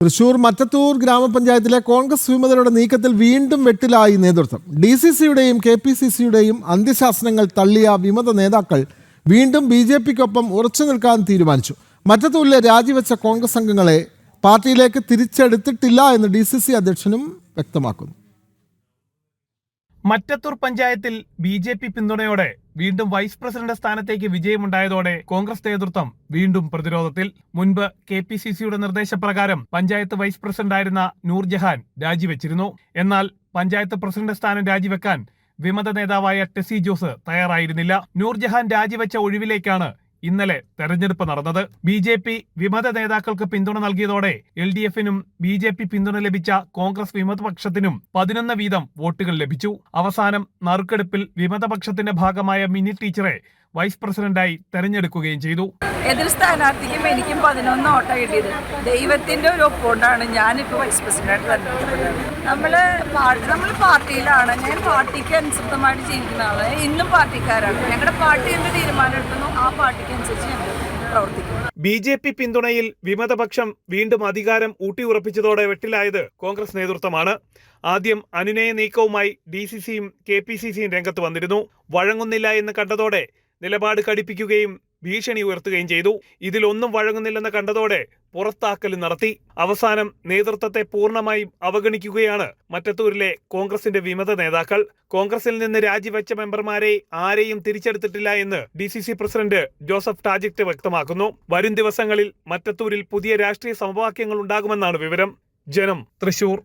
തൃശൂർ മറ്റത്തൂർ ഗ്രാമപഞ്ചായത്തിലെ കോൺഗ്രസ് വിമതരുടെ നീക്കത്തിൽ വീണ്ടും വെട്ടിലായി നേതൃത്വം. ഡി സി സിയുടെയും കെ പി സി സിയുടെയും അന്ത്യശാസനങ്ങൾ തള്ളിയ വിമത നേതാക്കൾ വീണ്ടും ബി ജെ പിക്കൊപ്പം ഉറച്ചു നിൽക്കാൻ തീരുമാനിച്ചു. മറ്റത്തൂരിലെ രാജിവെച്ച കോൺഗ്രസ് അംഗങ്ങളെ പാർട്ടിയിലേക്ക് തിരിച്ചെടുത്തിട്ടില്ല എന്ന് ഡി സി സി അധ്യക്ഷനും വ്യക്തമാക്കുന്നു. മറ്റത്തൂർ പഞ്ചായത്തിൽ ബി ജെ പി പിന്തുണയോടെ വീണ്ടും വൈസ് പ്രസിഡന്റ് സ്ഥാനത്തേക്ക് വിജയമുണ്ടായതോടെ കോൺഗ്രസ് നേതൃത്വം വീണ്ടും പ്രതിരോധത്തിൽ. മുൻപ് കെ പി സി സിയുടെ നിർദ്ദേശപ്രകാരം പഞ്ചായത്ത് വൈസ് പ്രസിഡന്റായിരുന്ന നൂർജഹാൻ രാജിവെച്ചിരുന്നു. എന്നാൽ പഞ്ചായത്ത് പ്രസിഡന്റ് സ്ഥാനം രാജിവെക്കാൻ വിമത നേതാവായ ടെസി ജോസ് തയ്യാറായിരുന്നില്ല. നൂർജഹാൻ രാജിവെച്ച ഒഴിവിലേക്കാണ് ഇന്നലെ തെരഞ്ഞെടുപ്പ് നടന്നത്. ബി ജെ പി വിമത നേതാക്കൾക്ക് പിന്തുണ നൽകിയതോടെ എൽ ഡി എഫിനും ബി ജെ പി പിന്തുണ ലഭിച്ച കോൺഗ്രസ് വിമതപക്ഷത്തിനും പതിനൊന്ന് വീതം വോട്ടുകൾ ലഭിച്ചു. അവസാനം നറുക്കെടുപ്പിൽ വിമതപക്ഷത്തിന്റെ ഭാഗമായ മിനി ടീച്ചറെ വൈസ് പ്രസിഡന്റായി തെരഞ്ഞെടുക്കുകയും ചെയ്തു. എതിർ സ്ഥാനാർത്ഥിക്കും എനിക്കും പതിനൊന്ന് ഓട്ടം കിട്ടിയത്. ദൈവത്തിന്റെ ഒരു ഒപ്പുകൊണ്ടാണ് ഞാനിപ്പോൾ വൈസ് പ്രസിഡന്റ് തെരഞ്ഞെടുക്കപ്പെട്ടത് നമ്മൾ പാർട്ടി നമ്മൾ പാർട്ടിയിലാണ്. ഞാൻ പാർട്ടിക്ക് അനുസൃതമായിട്ട് ജീവിക്കുന്ന ആളാണ് ഇന്നും പാർട്ടിക്കാരാണ്. ഞങ്ങളുടെ പാർട്ടി എന്ത് തീരുമാനം എടുക്കുന്നു ആ പാർട്ടിക്ക് അനുസരിച്ച് ഞങ്ങൾ പ്രവർത്തിക്കും. ബി ജെ പി പിന്തുണയിൽ വിമതപക്ഷം വീണ്ടും അധികാരം ഊട്ടിയുറപ്പിച്ചതോടെ വെട്ടിലായത് കോൺഗ്രസ് നേതൃത്വമാണ്. ആദ്യം അനുനയ നീക്കവുമായി ഡി സി സിയും കെ പി സി സിയും രംഗത്ത് വന്നിരുന്നു. വഴങ്ങുന്നില്ല എന്ന് കണ്ടതോടെ നിലപാട് കടിപ്പിക്കുകയും ഭീഷണി ഉയർത്തുകയും ചെയ്തു. ഇതിലൊന്നും വഴങ്ങുന്നില്ലെന്ന് കണ്ടതോടെ പുറത്താക്കൽ നടത്തി. അവസാനം നേതൃത്വത്തെ പൂർണമായും അവഗണിക്കുകയാണ് മറ്റത്തൂരിലെ കോൺഗ്രസിന്റെ വിമത നേതാക്കൾ. കോൺഗ്രസിൽ നിന്ന് രാജിവെച്ച മെമ്പർമാരെ ആരെയും തിരിച്ചെടുത്തിട്ടില്ല എന്ന് D C C president Joseph Tajet വ്യക്തമാക്കുന്നു. വരും ദിവസങ്ങളിൽ മറ്റത്തൂരിൽ പുതിയ രാഷ്ട്രീയ സമവാക്യങ്ങൾ ഉണ്ടാകുമെന്നാണ് വിവരം. ജനം തൃശൂർ.